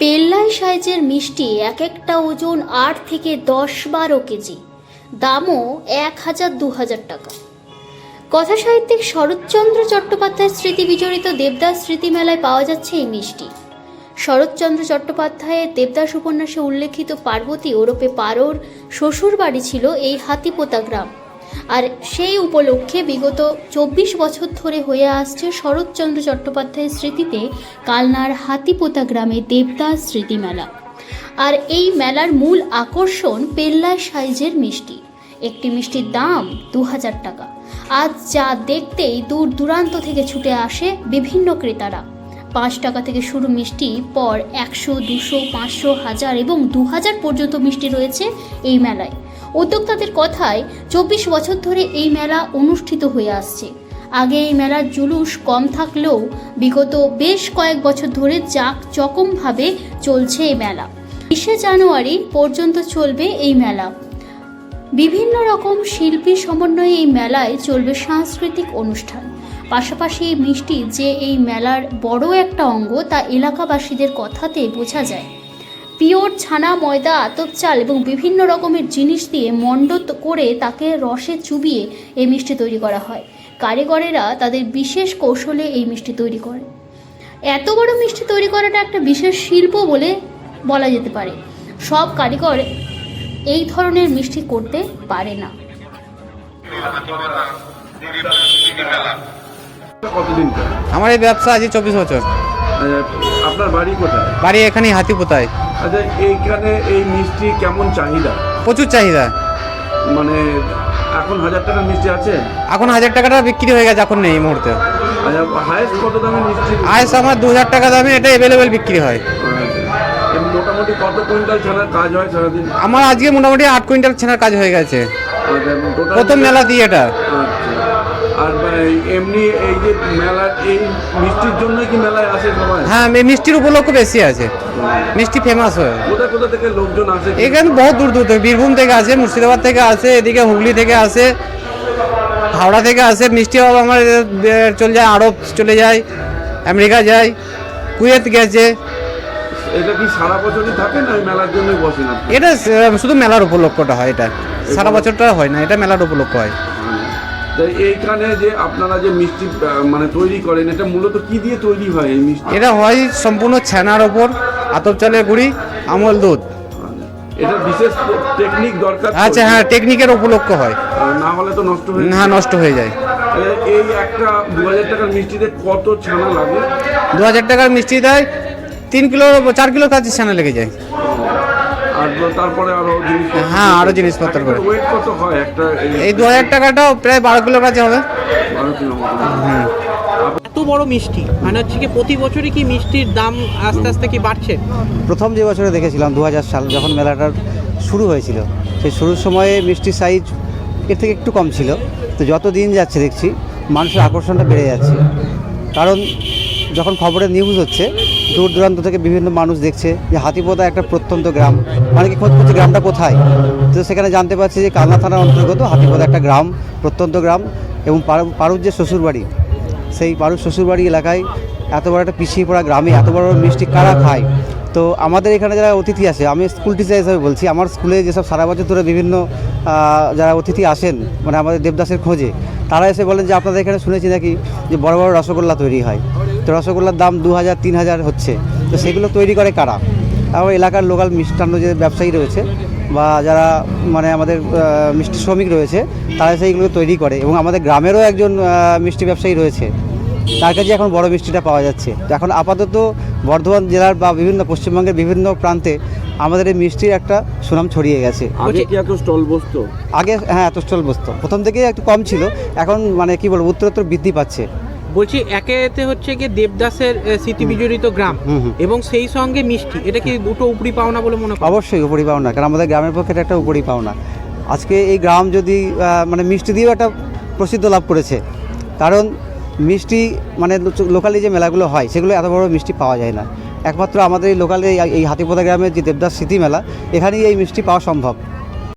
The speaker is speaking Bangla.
পেল্লাই সাইজের মিষ্টি এক একটা ওজন আট থেকে দশ বারো কেজি। দামও এক হাজার দু হাজার টাকা। কথা সাহিত্যিক শরৎচন্দ্র চট্টোপাধ্যায়ের স্মৃতি বিজড়িত দেবদাস স্মৃতি মেলায় পাওয়া যাচ্ছে এই মিষ্টি। শরৎচন্দ্র চট্টোপাধ্যায়ের দেবদাস উপন্যাসে উল্লেখিত পার্বতী ওরপে পারোর শ্বশুর বাড়ি ছিল এই হাতিপোতা গ্রাম। আর সেই উপলক্ষে বিগত চব্বিশ বছর ধরে হয়ে আসছে শরৎচন্দ্র চট্টোপাধ্যায়ের স্মৃতিতে কালনার হাতিপোতা গ্রামে দেবদাস স্মৃতি মেলা আর এই মেলার মূল আকর্ষণ পেল্লা সাইজের মিষ্টি। একটি মিষ্টির দাম দু হাজার টাকা। আজ যা দেখতেই দূর দূরান্ত থেকে ছুটে আসে বিভিন্ন ক্রেতারা। পাঁচ টাকা থেকে শুরু মিষ্টি, পর একশো, দুশো, পাঁচশো, হাজার এবং দু হাজার পর্যন্ত মিষ্টি রয়েছে এই মেলায়। উদ্যোক্তাদের কথায় চব্বিশ বছর ধরে এই মেলা অনুষ্ঠিত হয়ে আসছে। আগে এই মেলার জুলুস কম থাকলেও বিগত বেশ কয়েক বছর ধরে জাক চকমভাবে চলছে এই মেলা। বিশে জানুয়ারি পর্যন্ত চলবে এই মেলা। বিভিন্ন রকম শিল্পী সমন্বয়ে এই মেলায় চলবে সাংস্কৃতিক অনুষ্ঠান। পাশাপাশি এই মিষ্টি যে এই মেলার বড় একটা অঙ্গ তা এলাকাবাসীদের কথাতে বোঝা যায়। পিওর ছানা ময়দা আতপ চাল এবং বিভিন্ন রকমের জিনিস দিয়ে মণ্ড করে তাকে রসে চুবিয়ে এই মিষ্টি তৈরি করা হয়। কারিগরেরা তাদের বিশেষ কৌশলে এই মিষ্টি তৈরি করে। এত বড় মিষ্টি তৈরি করাটা একটা বিশেষ শিল্প বলে বলা যেতে পারে। সব কারিগর এই ধরনের মিষ্টি করতে পারে না। আমার এই ব্যবসা আজ চব্বিশ বছর। আপনার বাড়ি কোথায়? বাড়ি এখানে হাতিপোতায়। আচ্ছা এইখানে এই মিষ্টি কেমন চাহিদা? প্রচুর চাহিদা। মানে এখন হাজার টাকার মিষ্টি আছে? এখন হাজার টাকাটা বিক্রি হয়ে গেছে এখন নেই এই মুহূর্তে। আচ্ছা হায়েস্ট কত দামের মিষ্টি? আইস আমার দু হাজার টাকা দামে এটা অ্যাভেলেবেল বিক্রি হয়। আচ্ছা। মোটামুটি কত কুইন্টাল ছানার কাজ হয় সারাদিন? আমার আজকে মোটামুটি আট কুইন্টাল ছেনার কাজ হয়ে গেছে। আচ্ছা, প্রথম মেলা দিয়ে এটা। আচ্ছা। আর এমনি এই যে মেলার এই মিষ্টির জন্যই কি মেলায় আসে সবাই? হ্যাঁ মিষ্টির উপলক্ষ বেশি আছে মিষ্টি ফেমাস হয়। কোথা কোথা থেকে লোকজন আসে? এখানে বহুত দূর দূর থেকে বীরভূম থেকে আসে মুর্শিদাবাদ থেকে আসে এদিকে হুগলি থেকে আসে হাওড়া থেকে আসে। মিষ্টি বাবা আমার চলে যায় আরব চলে যায় আমেরিকা যায় কুয়েত গেছে। এটা কি সারা বছরই থাকে না মেলার জন্যই বসে না? এটা শুধু মেলার উপলক্ষটা হয় এটা সারা বছরটা হয় না এটা মেলার উপলক্ষ হয়। তো এইখানে যে আপনারা যে মিষ্টি মানে তৈরি করেন এটা মূলত কি দিয়ে তৈরি হয় এই মিষ্টি? এটা হয় সম্পূর্ণ ছানার ওপর আতপ চালের গুঁড়ি আমল দুধ। এটা বিশেষ টেকনিক দরকার আচ্ছা হ্যাঁ টেকনিকের উপলক্ষ হয়। না হলে তো নষ্ট হয়ে না নষ্ট হয়ে যায়। এই একটা দু হাজার টাকার মিষ্টিতে কত ছানা লাগে? দু হাজার টাকার মিষ্টি দেয় তিন কিলো চার কিলো কাছে ছানা লেগে যায়। আর তারপরে আরও জিনিস হ্যাঁ, আরও জিনিসপত্র করে। ওয়েট কত হয়? একটা এই দু হাজার টাকাটাও প্রায় বারো কিলো কাছে হবে। বারো কিলো মতো। এত বড় মিষ্টি। মানে হচ্ছে কি প্রতি বছরই কি মিষ্টির দাম আস্তে আস্তে কি বাড়ছে? প্রথম যে বছরে দেখেছিলাম দু হাজার সাল যখন মেলাটার শুরু হয়েছিল সেই শুরুর সময়ে মিষ্টির সাইজ এর থেকে একটু কম ছিল। তো যত দিন যাচ্ছে দেখছি মানুষের আকর্ষণটা বেড়ে যাচ্ছে। কারণ যখন খবরে নিউজ হচ্ছে দূর দূরান্ত থেকে বিভিন্ন মানুষ দেখছে যে হাতিপোতা একটা প্রত্যন্ত গ্রাম। মানে কি খোঁজ করছে গ্রামটা কোথায়? তো সেখানে জানতে পারছি যে কালনা থানার অন্তর্গত হাতিপোতা একটা গ্রাম, প্রত্যন্ত গ্রাম এবং পারু- পারুর যে শ্বশুরবাড়ি, সেই পারুর শ্বশুরবাড়ি এলাকায় এত বড় একটা পিছিয়ে পড়া গ্রামে এত বড় মিষ্টি কারা খায়? তো আমাদের এখানে যারা অতিথি আসে, আমি স্কুল টিচার হিসাবে বলছি, আমার স্কুলে যেসব সারা বছর ধরে বিভিন্ন যারা অতিথি আসেন মানে আমাদের দেবদাসের খোঁজে তারা এসে বলেন যে আপনাদের এখানে শুনেছি নাকি যে বড় বড় রসগোল্লা তৈরি হয়। তো রসগোল্লার দাম দু হাজার তিন হাজার হচ্ছে। তো সেগুলো তৈরি করে কারা? আমার এলাকার লোকাল মিষ্টান্ন যে ব্যবসায়ী রয়েছে বা যারা মানে আমাদের মিষ্টি শ্রমিক রয়েছে, তারা সেইগুলো তৈরি করে। এবং আমাদের গ্রামেরও একজন মিষ্টি ব্যবসায়ী রয়েছে। তার কাছে এখন বড় মিষ্টিটা পাওয়া যাচ্ছে। এখন আপাতত বর্ধমান জেলার বা বিভিন্ন পশ্চিমবঙ্গের বিভিন্ন প্রান্তে আমাদের এই মিষ্টির একটা সুনাম ছড়িয়ে গেছে। আগে কি এত স্টল বসতো? আগে হ্যাঁ এত স্টল বসতো। প্রথম থেকেই একটু কম ছিল। এখন মানে কি বলব উত্তরোত্তর বৃদ্ধি পাচ্ছে। বলছি একেতে হচ্ছে কি দেবদাসের স্মৃতি বিজড়িত গ্রাম। এবং সেই সঙ্গে মিষ্টি। এটা কি দুটো উপরি পাওনা বলে মনে অবশ্যই উপরি পাওনা কারণ আমাদের গ্রামের পক্ষে এটা একটা উপরি পাওনা। আজকে এই গ্রাম যদি মানে মিষ্টি দিয়েও একটা প্রসিদ্ধ লাভ করেছে। কারণ মিষ্টি মানে লোকালি যে মেলাগুলো হয় সেগুলো এত বড় মিষ্টি পাওয়া যায় না। একমাত্র আমাদের এই লোকাল এই- হাতিপোতা গ্রামের যে দেবদাস স্মৃতি মেলা এখানেই এই মিষ্টি পাওয়া সম্ভব।